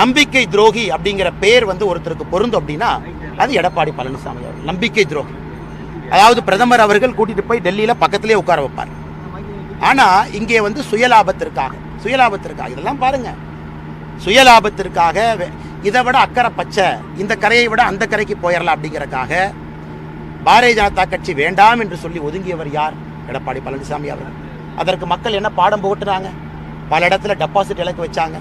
நம்பிக்கை துரோகி அப்படிங்கிற பேர் வந்து ஒருத்தருக்கு பொருந்தும் அப்படின்னா அது எடப்பாடி பழனிசாமி அவர்கள். நம்பிக்கை துரோகி. அதாவது பிரதமர் அவர்கள் கூட்டிட்டு போய் டெல்லியில பக்கத்திலே உட்கார வைப்பார். ஆனா இங்கே வந்து சுயலாபத்திற்காக சுயலாபத்திற்காக இதெல்லாம் பாருங்க. சுயலாபத்திற்காக இதை விட அக்கறை பச்சை இந்த கரையை விட அந்த கரைக்கு போயிடலாம் அப்படிங்கிறக்காக பாரதிய ஜனதா கட்சி வேண்டாம் என்று சொல்லி ஒதுங்கியவர் யார்? எடப்பாடி பழனிசாமி அவர்கள். அதற்கு மக்கள் என்ன பாடம் போட்டுறாங்க பல இடத்துல டெபாசிட் இலக்கு வச்சாங்க.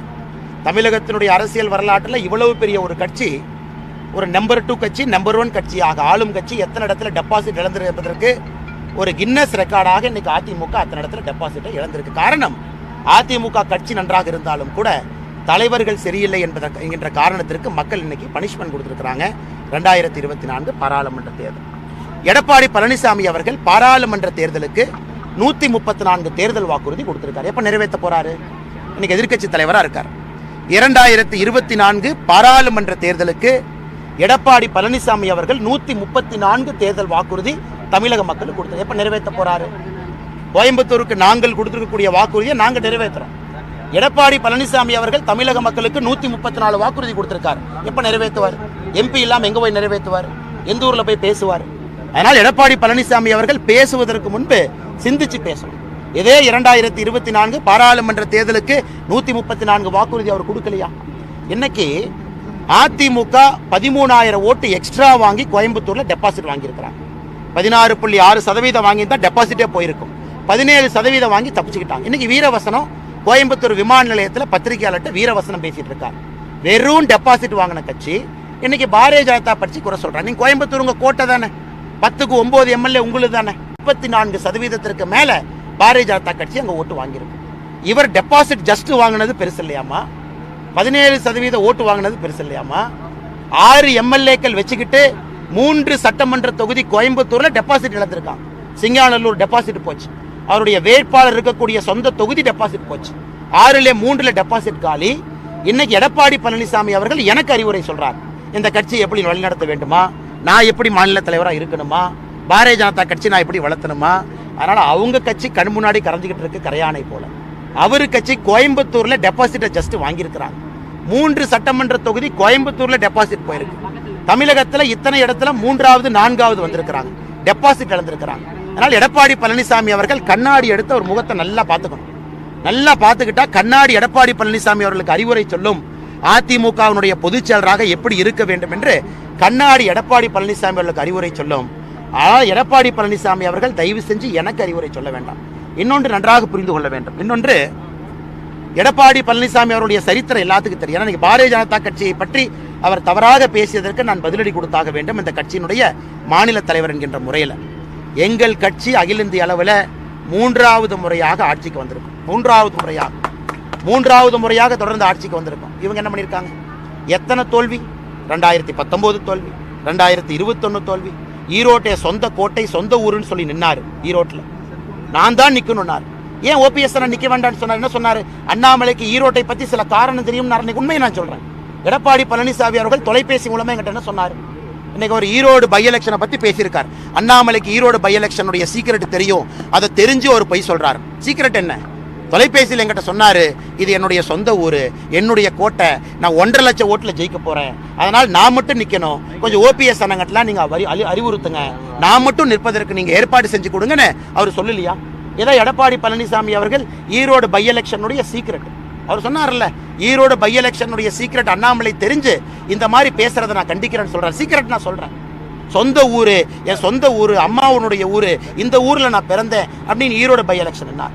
தமிழகத்தினுடைய அரசியல் வரலாற்றில் இவ்வளவு பெரிய ஒரு கட்சி ஒரு நம்பர் டூ கட்சி நம்பர் ஒன் கட்சியாக ஆளும் கட்சி எத்தனை இடத்துல டெபாசிட் இழந்திருப்பதற்கு ஒரு கின்னஸ் ரெக்கார்டாக இன்னைக்கு அதிமுக அத்தனை இடத்துல டெபாசிட்டை இழந்திருக்கு. காரணம் அதிமுக கட்சி நன்றாக இருந்தாலும் கூட தலைவர்கள் சரியில்லை என்பதற்கு என்கின்ற காரணத்திற்கு மக்கள் இன்னைக்கு பனிஷ்மெண்ட் கொடுத்துருக்குறாங்க. ரெண்டாயிரத்தி இருபத்தி நான்கு பாராளுமன்ற தேர்தல். எடப்பாடி பழனிசாமி அவர்கள் பாராளுமன்ற தேர்தலுக்கு நூற்றி முப்பத்தி நான்கு தேர்தல் வாக்குறுதி கொடுத்துருக்காரு. எப்போ நிறைவேற்ற போகிறாரு இன்னைக்கு எதிர்க்கட்சி தலைவராக இருக்கார். இரண்டாயிரத்தி இருபத்தி நான்கு பாராளுமன்ற தேர்தலுக்கு எடப்பாடி பழனிசாமி அவர்கள் நூத்தி முப்பத்தி நான்கு தேர்தல் வாக்குறுதி தமிழக மக்களுக்கு கொடுத்தது. எப்ப நிறைவேற்ற போறாரு? கோயம்புத்தூருக்கு நாங்கள் கொடுத்துருக்கக்கூடிய வாக்குறுதியை நாங்கள் நிறைவேற்றுறோம். எடப்பாடி பழனிசாமி அவர்கள் தமிழக மக்களுக்கு நூத்தி முப்பத்தி நாலு வாக்குறுதி கொடுத்திருக்காரு. எப்ப நிறைவேற்றுவார்? எம்பி இல்லாம எங்க போய் நிறைவேற்றுவார்? எந்த ஊர்ல போய் பேசுவார்? அதனால் எடப்பாடி பழனிசாமி அவர்கள் பேசுவதற்கு முன்பு சிந்திச்சு பேசணும். இதே இரண்டாயிரத்தி இருபத்தி நான்கு பாராளுமன்ற தேர்தலுக்கு நூற்றி முப்பத்தி நான்கு வாக்குறுதி அவர் கொடுக்கலையா? இன்னைக்கு அதிமுக பதிமூணாயிரம் ஓட்டு எக்ஸ்ட்ரா வாங்கி கோயம்புத்தூரில் டெபாசிட் வாங்கியிருக்கிறாங்க. பதினாறு புள்ளி ஆறு சதவீதம் வாங்கி தான் டெபாசிட்டே போயிருக்கும். பதினேழு சதவீதம் வாங்கி தப்பிச்சுக்கிட்டாங்க. இன்னைக்கு வீரவசனம் கோயம்புத்தூர் விமான நிலையத்தில் பத்திரிகையாளர்கிட்ட வீரவசனம் பேசிட்டு இருக்காங்க. வெறும் டெபாசிட் வாங்கின கட்சி இன்னைக்கு பாரதிய ஜனதா கட்சி குறை சொல்றாங்க. நீங்க கோயம்புத்தூர் உங்க கோட்டை தானே? பத்துக்கு ஒன்பது எம்எல்ஏ உங்களுக்கு தானே? முப்பத்தி நான்கு சதவீதத்திற்கு மேல பாரதிய ஜனதா கட்சி அங்கே ஓட்டு வாங்கியிருக்கு. இவர் டெபாசிட் ஜஸ்ட் வாங்கினது பெருசு இல்லையாமா பதினேழு சதவீத ஓட்டு வாங்கினது பெருசு இல்லையாமா ஆறு எம்எல்ஏக்கள் வச்சுக்கிட்டு மூன்று சட்டமன்ற தொகுதி கோயம்புத்தூரில் டெபாசிட் இழந்திருக்கான். சிங்காநல்லூர் டெபாசிட் போச்சு. அவருடைய வேட்பாளர் இருக்கக்கூடிய சொந்த தொகுதி டெபாசிட் போச்சு. ஆறுல மூன்றுல டெபாசிட் காலி. இன்னைக்கு எடப்பாடி பழனிசாமி அவர்கள் எனக்கு அறிவுரை சொல்றார். இந்த கட்சி எப்படி வழிநடத்த வேண்டுமா? நான் எப்படி மாநில தலைவராக இருக்கணுமா? பாரதிய ஜனதா கட்சி நான் எப்படி வளர்த்தணுமா? அதனால் அவங்க கட்சி கண் முன்னாடி கரைஞ்சிக்கிட்டு இருக்கு கரையானை போல. அவர் கட்சி கோயம்புத்தூரில் டெபாசிட்டை ஜஸ்ட் வாங்கியிருக்கிறாங்க. மூன்று சட்டமன்ற தொகுதி கோயம்புத்தூரில் டெபாசிட் போயிருக்கு. தமிழகத்தில் இத்தனை இடத்துல மூன்றாவது நான்காவது வந்திருக்கிறாங்க. டெபாசிட் இழந்திருக்கிறாங்க. அதனால் எடப்பாடி பழனிசாமி அவர்கள் கண்ணாடி எடுத்து அவர் முகத்தை நல்லா பார்த்துக்கணும். நல்லா பார்த்துக்கிட்டா கண்ணாடி எடப்பாடி பழனிசாமி அவர்களுக்கு அறிவுரை சொல்லும் அதிமுகவினுடைய பொதுச் செயலராக எப்படி இருக்க வேண்டும் என்று கண்ணாடி எடப்பாடி பழனிசாமி அவர்களுக்கு அறிவுரை சொல்லும் ஆனால் எடப்பாடி பழனிசாமி அவர்கள் தயவு செஞ்சு எனக்கு அறிவுரை சொல்ல வேண்டாம். இன்னொன்று நன்றாக புரிந்து கொள்ள வேண்டும். இன்னொன்று எடப்பாடி பழனிசாமி அவருடைய சரித்திரம் எல்லாத்துக்கும் தெரியும். ஏன்னா பாரதிய ஜனதா கட்சியை பற்றி அவர் தவறாக பேசியதற்கு நான் பதிலடி கொடுத்தாக வேண்டும் இந்த கட்சியினுடைய மாநில தலைவர் என்கின்ற முறையில். எங்கள் கட்சி அகில இந்திய அளவில் மூன்றாவது முறையாக ஆட்சிக்கு வந்திருக்கும். மூன்றாவது முறையாக. மூன்றாவது முறையாக தொடர்ந்து ஆட்சிக்கு வந்திருக்கும். இவங்க என்ன பண்ணியிருக்காங்க? எத்தனை தோல்வி? ரெண்டாயிரத்தி பத்தொம்போது தோல்வி. ரெண்டாயிரத்தி இருபத்தொன்னு தோல்வி. ஈரோட்டை சொந்த கோட்டை சொந்த ஊருன்னு சொல்லி நின்னார் ஈரோட்டில். நான் தான் நிற்கணும்னார் ஏன் ஓபிஎஸ் நிற்க வேண்டாம்னு சொன்னார்? என்ன சொன்னார்? அண்ணாமலைக்கு ஈரோட்டை பற்றி சில காரணம் தெரியும் இன்னைக்கு உண்மையை நான் சொல்கிறேன் எடப்பாடி பழனிசாமி அவர்கள் தொலைபேசி மூலமாக என்கிட்ட என்ன சொன்னார்? இன்னைக்கு ஒரு ஈரோடு பை எலெக்ஷனை பற்றி பேசியிருக்கார். அண்ணாமலைக்கு ஈரோடு பை எலெக்ஷனுடைய சீக்கிரட் தெரியும். அதை தெரிஞ்சு ஒரு பொய் சொல்கிறார் சீக்கிரட் என்ன? தொலைபேசியில் என்கிட்ட சொன்னார் இது என்னுடைய சொந்த ஊர் என்னுடைய கோட்டை நான் ஒன்றரை லட்சம் ஓட்டில் ஜெயிக்க போகிறேன் அதனால் நான் மட்டும் நிற்கணும் கொஞ்சம் ஓபிஎஸ் அண்ணங்கட்டெல்லாம் நீங்கள் வரி- அறி- அறிவுறுத்துங்க. நான் மட்டும் நிற்பதற்கு நீங்கள் ஏற்பாடு செஞ்சு கொடுங்கன்னு அவர் சொல்லலையா ஏதோ எடப்பாடி பழனிசாமி அவர்கள் ஈரோடு பை எலெக்ஷனுடைய சீக்ரெட். அவர் சொன்னார்ல ஈரோடு பை எலெக்ஷனுடைய சீக்ரெட் அண்ணாமலை தெரிஞ்சு இந்த மாதிரி பேசுறதை நான் கண்டிக்கிறேன்னு சொல்கிறேன் சீக்ரெட் நான் சொல்கிறேன் சொந்த ஊர் என் சொந்த ஊர் அம்மாவுனுடைய ஊர் இந்த ஊரில் நான் பிறந்தேன் அப்படின்னு ஈரோடு பை எலெக்ஷன் என்ன